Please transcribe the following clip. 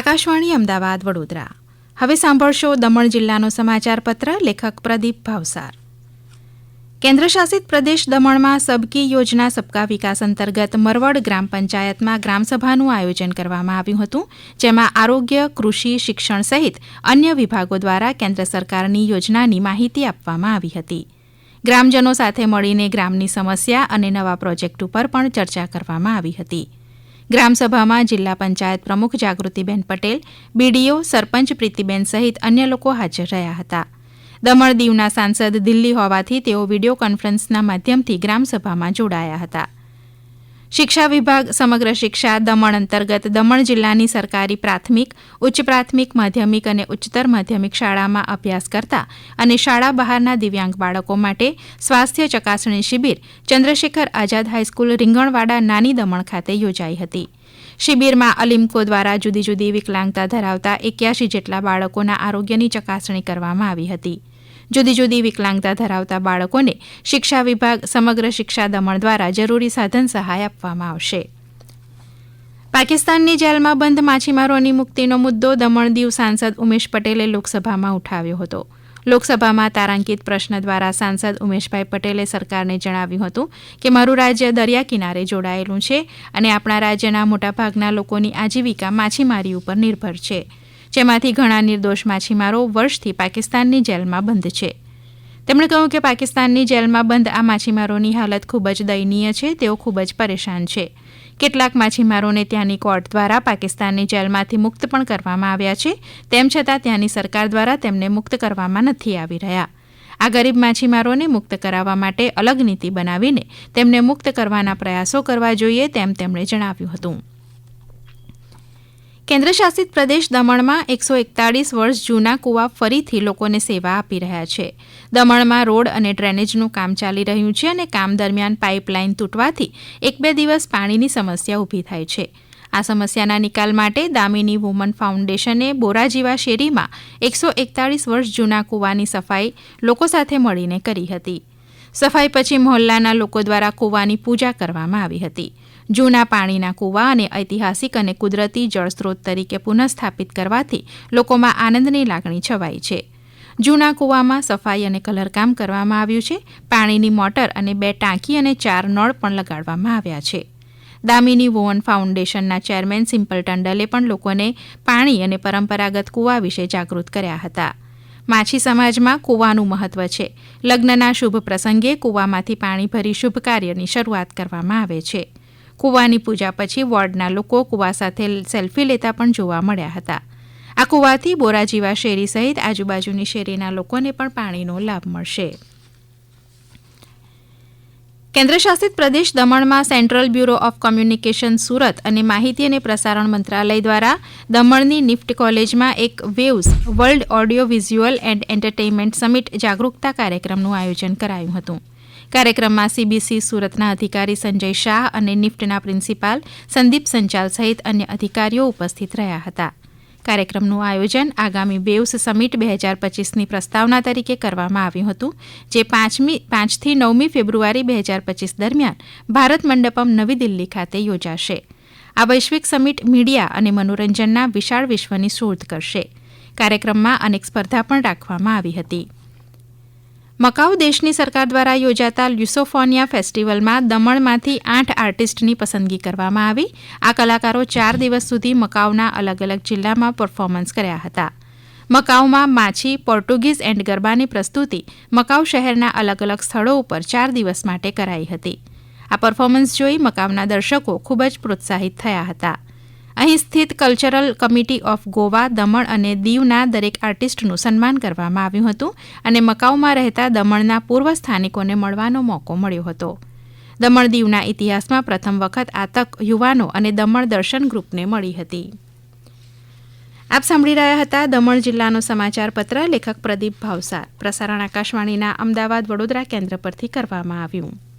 આકાશવાણી અમદાવાદ, વડોદરા. હવે સાંભળશો દમણ જિલ્લાનો સમાચાર પત્ર લેખક પ્રદીપ ભાવસાર. કેન્દ્રશાસિત પ્રદેશ દમણમાં સબકી યોજના સબકા વિકાસ અંતર્ગત મરવડ ગ્રામ પંચાયતમાં ગ્રામસભાનું આયોજન કરવામાં આવ્યું હતું, જેમાં આરોગ્ય, કૃષિ, શિક્ષણ સહિત અન્ય વિભાગો દ્વારા કેન્દ્ર સરકારની યોજનાની માહિતી આપવામાં આવી હતી. ગ્રામજનો સાથે મળીને ગ્રામની સમસ્યા અને નવા પ્રોજેક્ટ ઉપર પણ ચર્ચા કરવામાં આવી હતી. ગ્રામસભામાં જિલ્લા પંચાયત પ્રમુખ જાગૃતિબેન પટેલ, બીડીઓ સરપંચ પ્રીતિબેન સહિત અન્ય લોકો હાજર રહ્યા હતા. દમણ દીવના સાંસદ દિલ્હી હોવાથી તેઓ વીડિયો કોન્ફરન્સના માધ્યમથી ગ્રામસભામાં જોડાયા હતા. શિક્ષા વિભાગ સમગ્ર શિક્ષા દમણ અંતર્ગત દમણ જિલ્લાની સરકારી પ્રાથમિક, ઉચ્ચ પ્રાથમિક, માધ્યમિક અને ઉચ્ચતર માધ્યમિક શાળામાં અભ્યાસ કરતા અને શાળા બહારના દિવ્યાંગ બાળકો માટે સ્વાસ્થ્ય ચકાસણી શિબિર ચંદ્રશેખર આઝાદ હાઈસ્કૂલ રીંગણવાડા નાની દમણ ખાતે યોજાઈ હતી. શિબિરમાં અલિમકો દ્વારા જુદી જુદી વિકલાંગતા ધરાવતા એક્યાસી જેટલા બાળકોના આરોગ્યની ચકાસણી કરવામાં આવી હતી. જુદી જુદી વિકલાંગતા ધરાવતા બાળકોને શિક્ષા વિભાગ સમગ્ર શિક્ષા દમણ દ્વારા જરૂરી સાધન સહાય આપવામાં આવશે. પાકિસ્તાનની જેલમાં બંધ માછીમારોની મુક્તિનો મુદ્દો દમણ દીવ સાંસદ ઉમેશ પટેલે લોકસભામાં ઉઠાવ્યો હતો. લોકસભામાં તારાંકિત પ્રશ્ન દ્વારા સાંસદ ઉમેશભાઈ પટેલે સરકારને જણાવ્યું હતું કે, મારું રાજ્ય દરિયા કિનારે જોડાયેલું છે અને આપણા રાજ્યના મોટાભાગના લોકોની આજીવિકા માછીમારી ઉપર નિર્ભર છે. જેમાંથી ઘણા નિર્દોષ માછીમારો વર્ષથી પાકિસ્તાનની જેલમાં બંધ છે. તેમણે કહ્યું કે પાકિસ્તાનની જેલમાં બંધ આ માછીમારોની હાલત ખૂબ જ દયનીય છે, તેઓ ખૂબ જ પરેશાન છે. કેટલાક માછીમારોને ત્યાંની કોર્ટ દ્વારા પાકિસ્તાનની જેલમાંથી મુક્ત પણ કરવામાં આવ્યા છે, તેમ છતાં ત્યાંની સરકાર દ્વારા તેમને મુક્ત કરવામાં નથી આવી રહ્યા. આ ગરીબ માછીમારોને મુક્ત કરાવવા માટે અલગ નીતિ બનાવીને તેમને મુક્ત કરવાના પ્રયાસો કરવા જોઈએ, તેમ તેમણે જણાવ્યું હતું. કેન્દ્રશાસિત પ્રદેશ દમણમાં એકસો એકતાળીસ વર્ષ જૂના કુવા ફરીથી લોકોને સેવા આપી રહ્યા છે. દમણમાં રોડ અને ડ્રેનેજનું કામ ચાલી રહ્યું છે અને કામ દરમિયાન પાઇપલાઇન તૂટવાથી એક બે દિવસ પાણીની સમસ્યા ઊભી થાય છે. આ સમસ્યાના નિકાલ માટે દામિની વુમન ફાઉન્ડેશને બોરાજીવા શેરીમાં એકસો એકતાળીસ વર્ષ જૂના કુવાની સફાઈ લોકો સાથે મળીને કરી હતી. સફાઈ પછી મહોલ્લાના લોકો દ્વારા કુવાની પૂજા કરવામાં આવી હતી. જૂના પાણીના કૂવા અને ઐતિહાસિક અને કુદરતી જળસ્ત્રોત તરીકે પુનઃસ્થાપિત કરવાથી લોકોમાં આનંદની લાગણી છવાઈ છે. જૂના કૂવામાં સફાઈ અને કલરકામ કરવામાં આવ્યું છે. પાણીની મોટર અને બે ટાંકી અને ચાર નળ પણ લગાડવામાં આવ્યા છે. દામિની વોવન ફાઉન્ડેશનના ચેરમેન સિમ્પલ ટંડલે પણ લોકોને પાણી અને પરંપરાગત કૂવા વિશે જાગૃત કર્યા હતા. માછી સમાજમાં કૂવાનું મહત્વ છે. લગ્નના શુભ પ્રસંગે કૂવામાંથી પાણી ભરી શુભ કાર્યની શરૂઆત કરવામાં આવે છે. કુવાની પૂજા પછી વોર્ડના લોકો કુવા સાથે સેલ્ફી લેતા પણ જોવા મળ્યા હતા. આ કુવાથી બોરાજીવા શેરી સહિત આજુબાજુની શેરીના લોકોને પણ પાણીનો લાભ મળશે. કેન્દ્રશાસિત પ્રદેશ દમણમાં central bureau of communication Surat અને માહિતી અને પ્રસારણ મંત્રાલય દ્વારા દમણની નિફ્ટ કોલેજમાં એક waves world audio visual and entertainment summit જાગરૂકતા કાર્યક્રમનું આયોજન કરાયું હતું. કાર્યક્રમમાં સીબીસી સુરતના અધિકારી સંજય શાહ અને નિફ્ટના પ્રિન્સિપાલ સંદીપ સંચાલ સહિત અન્ય અધિકારીઓ ઉપસ્થિત રહ્યા હતા. કાર્યક્રમનું આયોજન આગામી બેઉસ સમિટ બે હજાર પચીસની પ્રસ્તાવના તરીકે કરવામાં આવ્યું હતું, જે પાંચમી, પાંચથી નવમી ફેબ્રુઆરી બે હજાર પચીસ દરમિયાન ભારત મંડપમ નવી દિલ્હી ખાતે યોજાશે. આ વૈશ્વિક સમિટ મીડિયા અને મનોરંજનના વિશાળ વિશ્વની શોધ કરશે. કાર્યક્રમમાં અનેક સ્પર્ધા પણ રાખવામાં આવી હતી. મકાઉ દેશની સરકાર દ્વારા યોજાતા લ્યુસોફોનિયા ફેસ્ટિવલમાં દમણમાંથી આઠ આર્ટિસ્ટની પસંદગી કરવામાં આવી. આ કલાકારો ચાર દિવસ સુધી મકાઉના અલગ અલગ જિલ્લામાં પરફોર્મન્સ કર્યા હતા. મકાઉમાં માછી, પોર્ટુગીઝ એન્ડ ગરબાની પ્રસ્તુતિ મકાઉ શહેરના અલગ અલગ સ્થળો ઉપર ચાર દિવસ માટે કરાઈ હતી. આ પરફોર્મન્સ જોઈ મકાઉના દર્શકો ખૂબ જ પ્રોત્સાહિત થયા હતા. અહીં સ્થિત cultural committee of Goa, Daman અને દીવના દરેક આર્ટિસ્ટનું સન્માન કરવામાં આવ્યું હતું અને મકાઉમાં રહેતા દમણના પૂર્વ સ્થાનિકોને મળવાનો મોકો મળ્યો હતો. દમણ દીવના ઇતિહાસમાં પ્રથમ વખત આ તક યુવાનો અને દમણ દર્શન ગ્રુપને મળી હતી. આપ સાંભળી રહ્યા હતા દમણ જિલ્લાનો સમાચાર પત્ર, લેખક પ્રદીપ ભાવસાર પ્રસારણ આકાશવાણીના અમદાવાદ વડોદરા કેન્દ્ર પરથી કરવામાં આવ્યું.